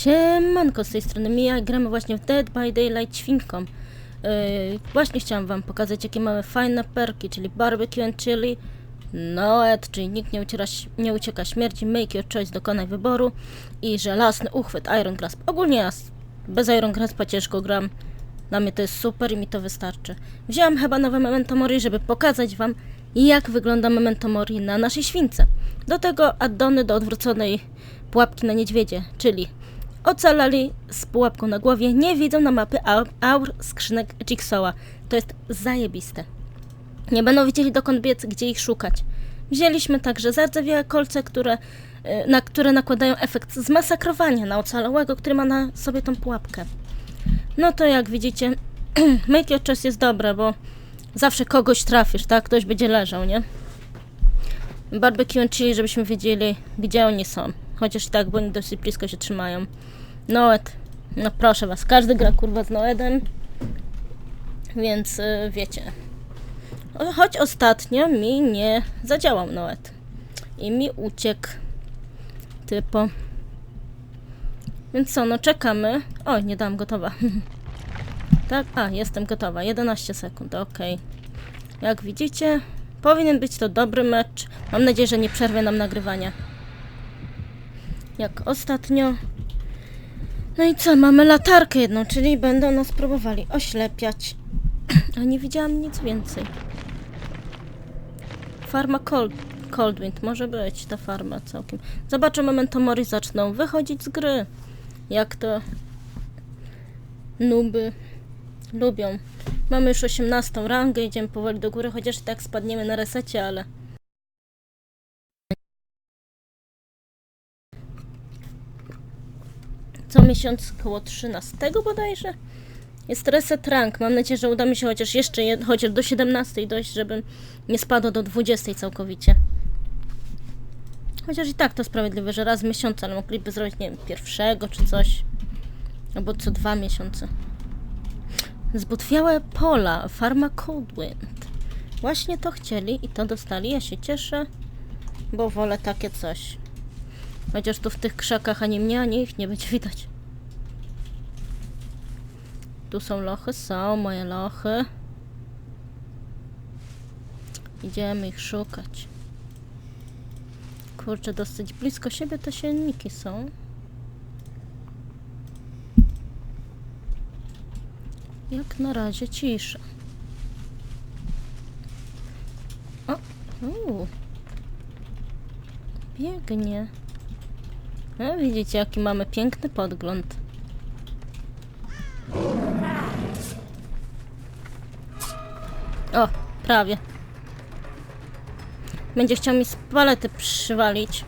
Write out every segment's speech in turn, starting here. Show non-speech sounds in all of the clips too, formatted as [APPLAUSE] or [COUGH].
Siemanko, z tej strony Mija gramy właśnie w Dead by Daylight świnką. Yy, właśnie chciałam wam pokazać, jakie mamy fajne perki, czyli barbecue and chili, Noed, czyli nikt nie, uciera, nie ucieka śmierci, make your choice, dokonaj wyboru i żelazny uchwyt, Iron Grasp. Ogólnie ja bez Iron Graspa ciężko gram, dla mnie to jest super i mi to wystarczy. Wziąłam chyba nowe Memento Mori, żeby pokazać wam, jak wygląda Memento Mori na naszej śwince. Do tego addony do odwróconej pułapki na niedźwiedzie, czyli ocalali z pułapką na głowie, nie widzą na mapy aur, aur skrzynek Jigsawa. To jest zajebiste. Nie będą wiedzieli dokąd biec, gdzie ich szukać. Wzięliśmy także zardzewiałe kolce, które, y, na które nakładają efekt zmasakrowania na ocalałego, który ma na sobie tą pułapkę. No to jak widzicie, [CLEARS THROAT] your choice jest dobre, bo zawsze kogoś trafisz, tak? Ktoś będzie leżał, nie? Barbecue and chili, żebyśmy wiedzieli, gdzie oni są. Chociaż i tak, bo oni dosyć blisko się trzymają. Noed. No proszę was, każdy gra kurwa z Noedem. Więc y, wiecie. Choć ostatnio mi nie zadziałał Noed. I mi uciekł. Typo. Więc co, no czekamy. O, nie dam gotowa. [LAUGHS] tak? A, jestem gotowa. 11 sekund, okej. Jak widzicie, powinien być to dobry mecz. Mam nadzieję, że nie przerwie nam nagrywania. Jak ostatnio. No i co, mamy latarkę jedną, czyli będą nas próbowali oślepiać. [CLEARS THROAT] A nie widziałam nic więcej. Farma Cold, Coldwind, może być ta farma całkiem. Zobaczę, Memento Mori zaczną wychodzić z gry. Jak to nuby lubią. Mamy już 18 rangę, idziemy powoli do góry, chociaż i tak spadniemy na resecie, ale... Co miesiąc koło 13 bodajże jest reset rank. Mam nadzieję, że uda mi się chociaż jeszcze chociaż do 17 dojść, żebym nie spadło do 20 całkowicie. Chociaż i tak to sprawiedliwe, że raz w miesiącu, ale mogliby zrobić, nie wiem, pierwszego czy coś. Albo co dwa miesiące. Zbutwiałe pola, farma Coldwind. Właśnie to chcieli i to dostali. Ja się cieszę, bo wolę takie coś. Chociaż tu w tych krzakach ani mnie, ani ich nie będzie widać. Tu są lochy, są moje lochy. Idziemy ich szukać. Kurczę, dosyć blisko siebie te sienniki są. Jak na razie cisza. O, uu. Biegnie. Widzicie, jaki mamy piękny podgląd. O, prawie. Będzie chciał mi z palety przywalić.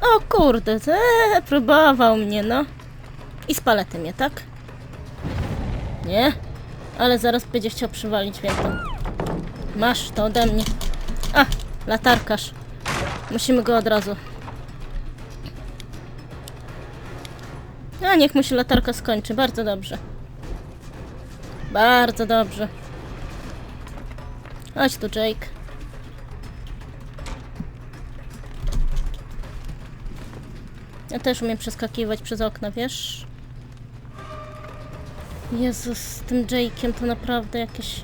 O kurde, eee, próbował mnie, no. I z palety mnie, tak? Nie? Ale zaraz będzie chciał przywalić, wiem to. Masz to ode mnie. A, latarkarz. Musimy go od razu. A niech mu się latarka skończy, bardzo dobrze. Bardzo dobrze. Chodź tu, Jake. Ja też umiem przeskakiwać przez okna, wiesz? Jezus, z tym Jake'iem to naprawdę jakieś...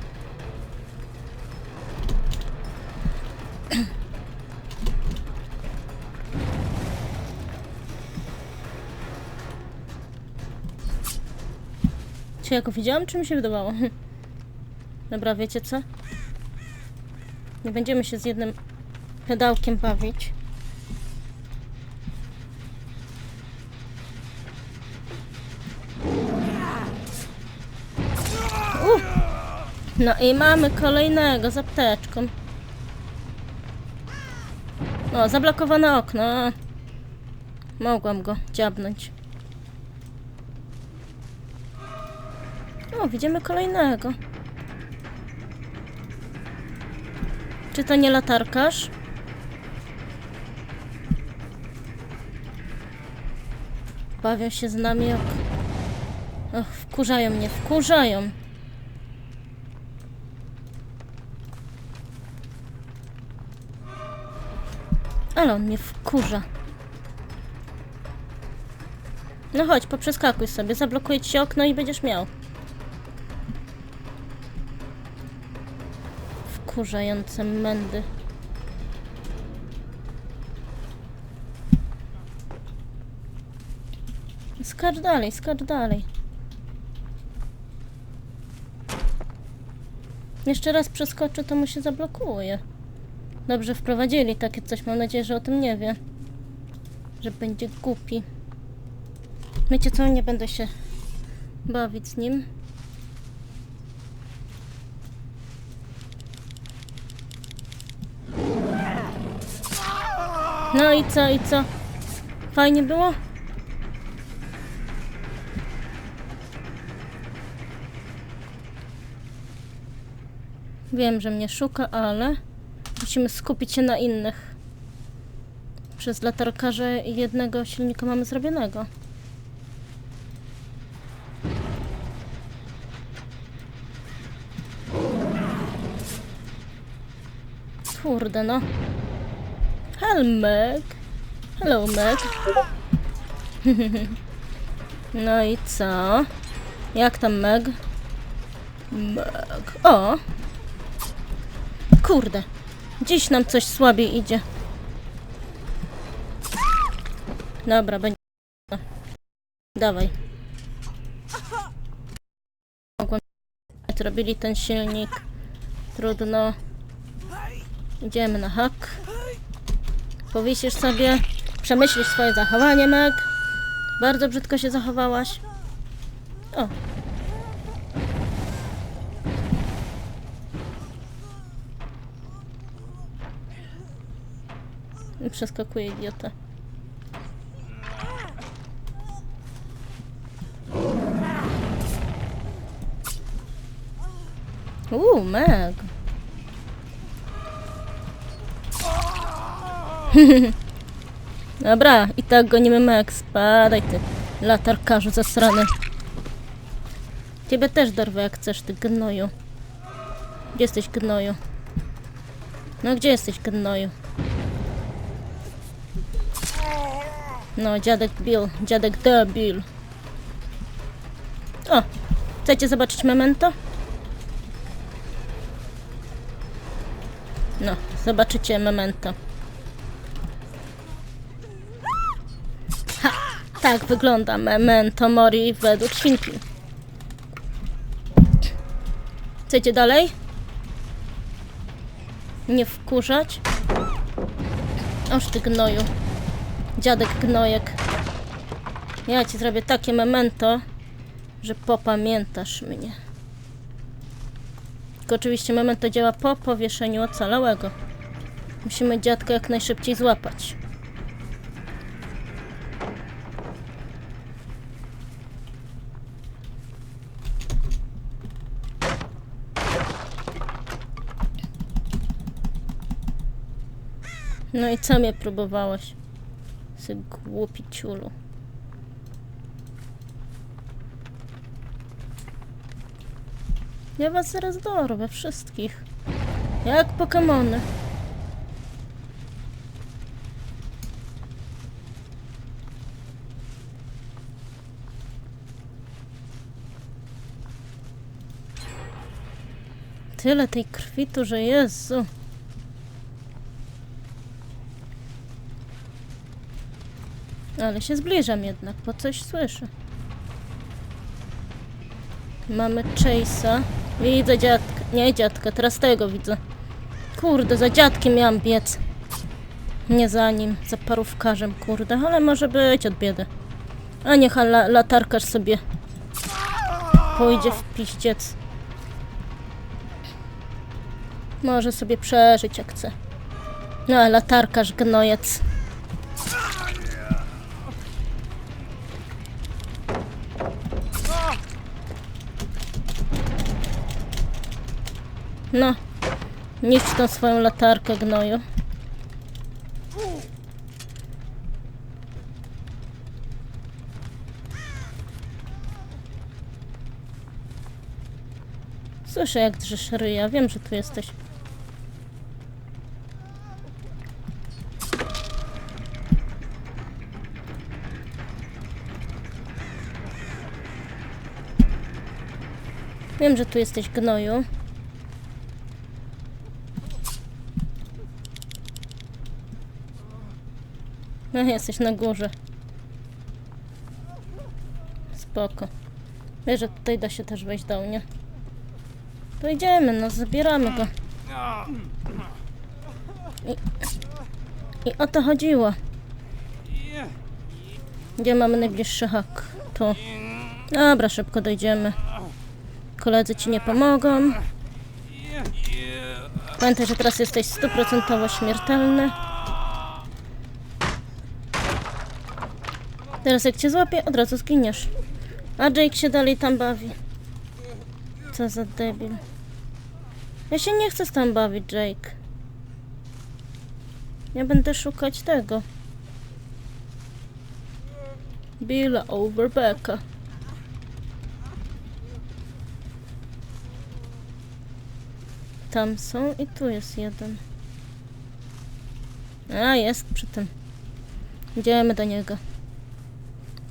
Czy ja go widziałam, czy mi się wydawało? [LAUGHS] Dobra, wiecie co? Nie będziemy się z jednym pedałkiem bawić. Uh. No i mamy kolejnego z apteczką. O, zablokowane okno. Mogłam go dziabnąć. O, widzimy kolejnego. Czy to nie latarkarz? Bawią się z nami jak... Och, wkurzają mnie, wkurzają. Ale on mnie wkurza. No chodź, poprzeskakuj sobie, zablokuję ci okno i będziesz miał. Wkurzające mędy. Skacz dalej, skacz dalej. Jeszcze raz przeskoczę, to mu się zablokuje. Dobrze wprowadzili takie coś, mam nadzieję, że o tym nie wie. Że będzie głupi. Wiecie co, nie będę się bawić z nim. No i co, i co? Fajnie było? Wiem, że mnie szuka, ale musimy skupić się na innych. Przez latarkarze jednego silnika mamy zrobionego. Kurde no. Hello Meg. Hello Meg. no i co? Jak tam Meg? Meg. O! Kurde. Dziś nam coś słabiej idzie. Dobra, będzie. Dawaj. Mogłem. Zrobili ten silnik. Trudno. Idziemy na hak. Powisisz sobie. Przemyślisz swoje zachowanie, Meg. Bardzo brzydko się zachowałaś. O. Przeskakuje idiota. Uuu, Meg. [LAUGHS] Dobra, i tak gonimy Meg. Spadaj ty, latarkarzu zasrany. Ciebie też dorwę jak chcesz, ty gnoju. Gdzie jesteś gnoju? No gdzie jesteś gnoju? No, dziadek Bill, dziadek debil. O, chcecie zobaczyć memento? No, zobaczycie memento. Tak wygląda memento mori według świnki. Chcecie dalej? Nie wkurzać? Oż ty gnoju. Dziadek gnojek. Ja ci zrobię takie memento, że popamiętasz mnie. Tylko oczywiście memento działa po powieszeniu ocalałego. Musimy dziadka jak najszybciej złapać. No i co mnie próbowałeś? Sy głupi ciulu. Ja was zaraz dorwę, wszystkich. Jak Pokemony. Tyle tej krwi tu, że Jezu. Ale się zbliżam jednak, bo coś słyszę. Mamy Chase'a. Widzę dziadka. Nie dziadka, teraz tego widzę. Kurde, za dziadkiem miałam biec. Nie za nim, za parówkarzem, kurde, ale może być od biedy. A niech la latarkarz sobie pójdzie w piździec. Może sobie przeżyć jak chce. No, latarkarz gnojec. No. Nieść tą swoją latarkę gnoju. Słyszę jak drzesz ryja, wiem, że tu jesteś. Wiem, że tu jesteś gnoju. Jesteś na górze. Spoko. Wiesz, że tutaj da się też wejść do mnie. To no, zabieramy go. I, I o to chodziło. Gdzie mamy najbliższy hak? Tu. Dobra, szybko dojdziemy. Koledzy ci nie pomogą. Pamiętaj, że teraz jesteś stuprocentowo śmiertelny. Teraz jak cię złapię, od razu zginiesz. A Jake się dalej tam bawi. Co za debil. Ja się nie chcę tam bawić, Jake. Ja będę szukać tego. Billa Overbecka. Tam są i tu jest jeden. A, jest przy tym. Idziemy do niego.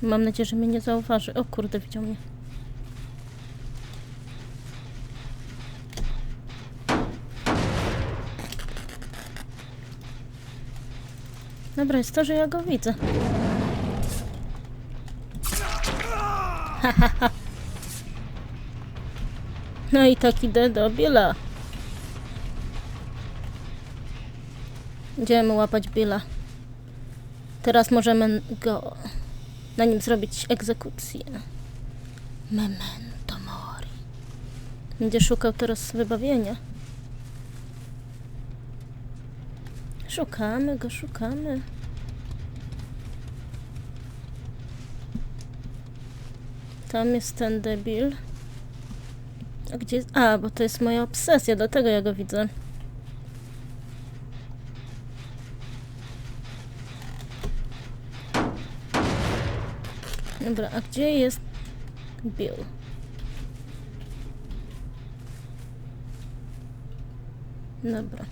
Mam nadzieję, że mnie nie zauważy. O kurde, widział mnie. Dobra, jest to, że ja go widzę. [LAUGHS] No i tak idę do Billa. Idziemy łapać Billa. Teraz możemy go na nim zrobić egzekucję. Memento mori. Będzie szukał teraz wybawienia. Szukamy go, szukamy. Tam jest ten debil. A gdzie? A, bo to jest moja obsesja, dlatego ja go widzę. Dobra, a gdzie jest Bill? Dobra.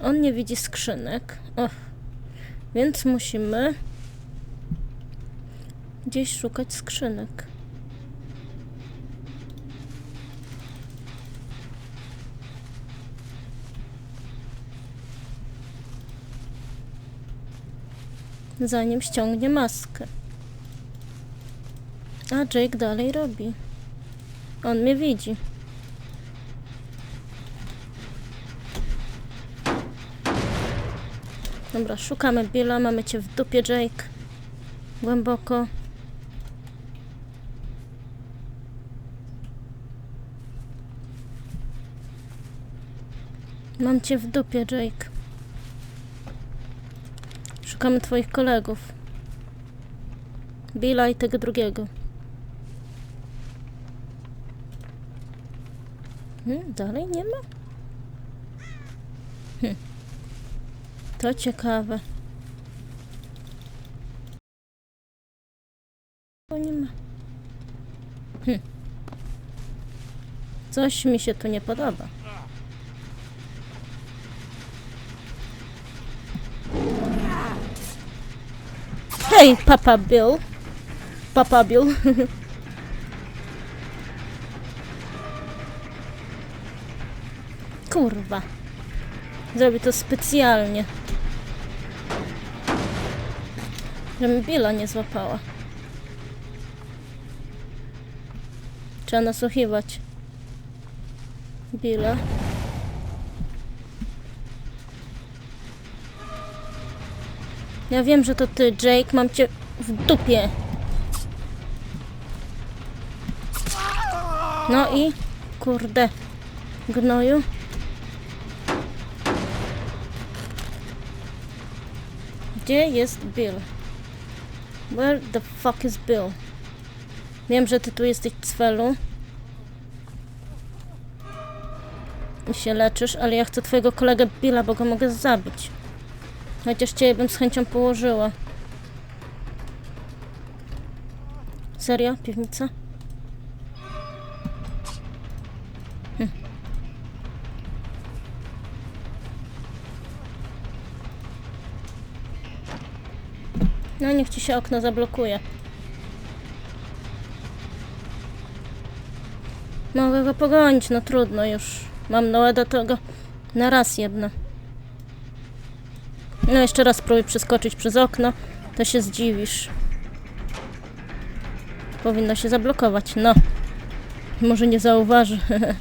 On nie widzi skrzynek. Och. Więc musimy gdzieś szukać skrzynek. Zanim ściągnie maskę. A Jake dalej robi. On mnie widzi. Dobra, szukamy Billa, mamy cię w dupie, Jake. Głęboko. Mam cię w dupie, Jake. Szukamy twoich kolegów. Billa i tego drugiego. Hmm, dalej nie ma? Hm. To ciekawe. Bo nie ma. Hm. Coś mi się tu nie podoba. Hej, Papa Bill. Papa Bill. [LAUGHS] Kurwa. Zrobi to specjalnie. Żebym Billa nie złapała. Trzeba nasłuchiwać. Billa. Ja wiem, że to ty, Jake. Mam cię w dupie. No i... Kurde. Gnoju. Gdzie jest Bill? Where the fuck is Bill? Wiem, że ty tu jesteś cwelu. I się leczysz, ale ja chcę twojego kolegę Billa, bo go mogę zabić. Chociaż cię bym z chęcią położyła. Serio? Piwnica? No niech ci się okno zablokuje. Mogę go pogonić, no trudno już. Mam Noeda, to go na raz jedno. No jeszcze raz spróbuj przeskoczyć przez okno, to się zdziwisz. Powinno się zablokować, no. Może nie zauważy. [LAUGHS]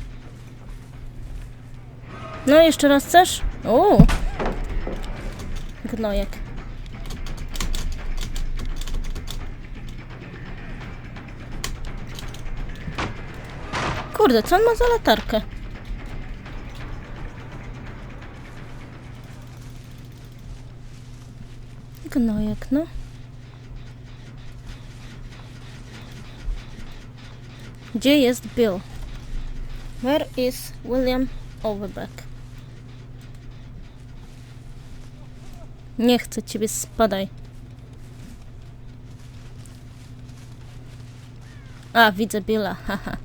no jeszcze raz chcesz? Uuu. Gnojek. Kurde, co on ma za latarkę? Gnojek, no. Gdzie jest Bill? Where is William Overbeck? Nie chcę ciebie, spadaj. A, widzę Billa, haha.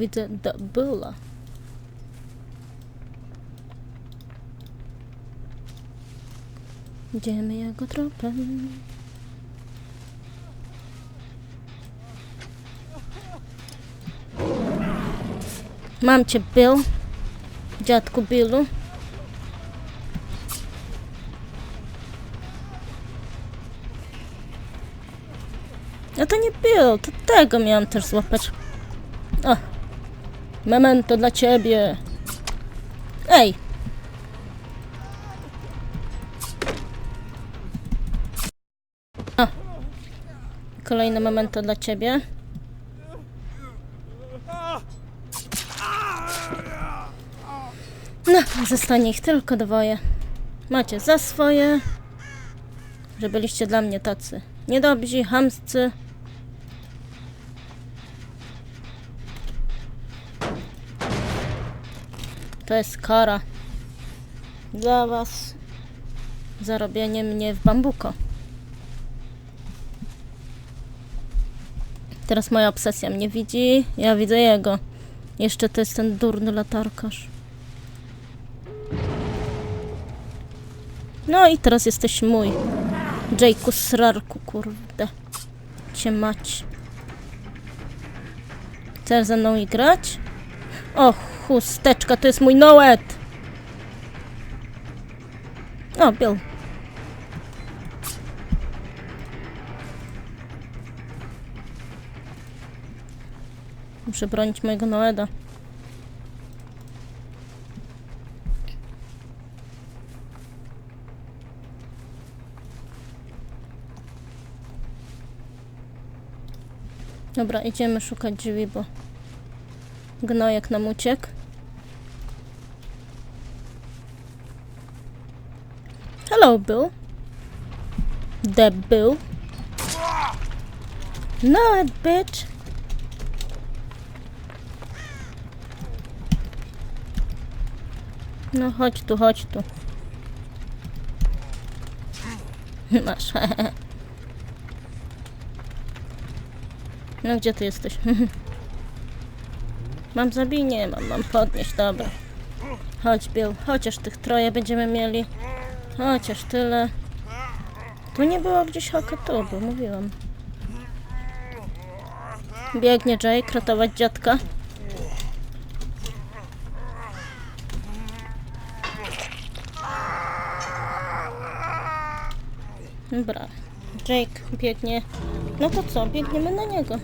Widzę do Billa. Idziemy jego tropem. Mam cię, Bill. Dziadku Billu. No to nie Bill, to tego miałam też złapać. O, memento dla ciebie. Ej! O, kolejne memento dla ciebie. No, zostanie ich tylko dwoje. Macie za swoje, że byliście dla mnie tacy niedobrzy, chamscy. To jest kara dla was za robienie mnie w bambuko. Teraz moja obsesja mnie widzi, ja widzę jego. Jeszcze to jest ten durny latarkarz. No i teraz jesteś mój. Jake'u srarku, kurde. Cię mać. Chcesz ze mną igrać? O, chusteczka, to jest mój Noet! O, Bill. Muszę bronić mojego Noeda. Dobra, idziemy szukać drzwi, bo gnojek nam uciekł. Bill. The Bill. No, bitch. No, chodź tu, chodź tu. [LAUGHS] Masz. No, gdzie ty jesteś? [LAUGHS] mam zabij? Nie mam, mam podnieść, dobra. Chodź, Bill, chociaż tych troje będziemy mieli. Chociaż tyle. Tu nie było gdzieś haka, tu był, mówiłam. Biegnie Jake, ratować dziadka. Dobra. Jake biegnie. No to co? Biegniemy na niego.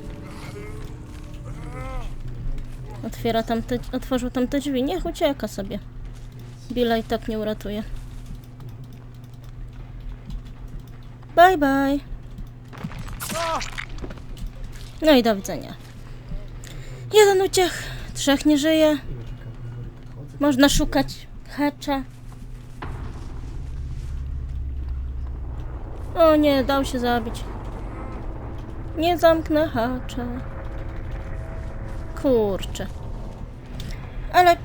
Otwiera tam otworzył tam te drzwi. Niech ucieka sobie. Billa i tak nie uratuje. Bye bye. No i do widzenia. Jeden uciekł, trzech nie żyje. Można szukać hecza. O nie, dał się zabić. Nie zamknę hacza. Kurczę. Ale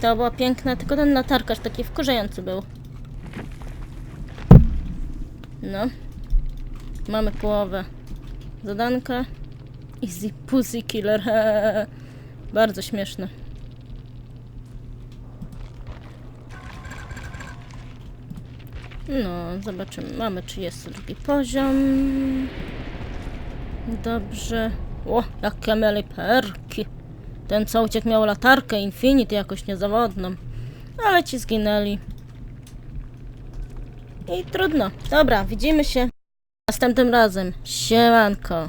to było piękne, tylko ten latarkarz taki wkurzający był. No. Mamy połowę zadanka. Easy Pussy Killer. [LAUGHS] Bardzo śmieszne. No, zobaczymy. Mamy 32 poziom. Dobrze. O, jakie mieli perki. Ten co uciekł miał latarkę Infinity jakoś niezawodną. Ale ci zginęli. I trudno. Dobra, widzimy się następnym razem. Siemanko.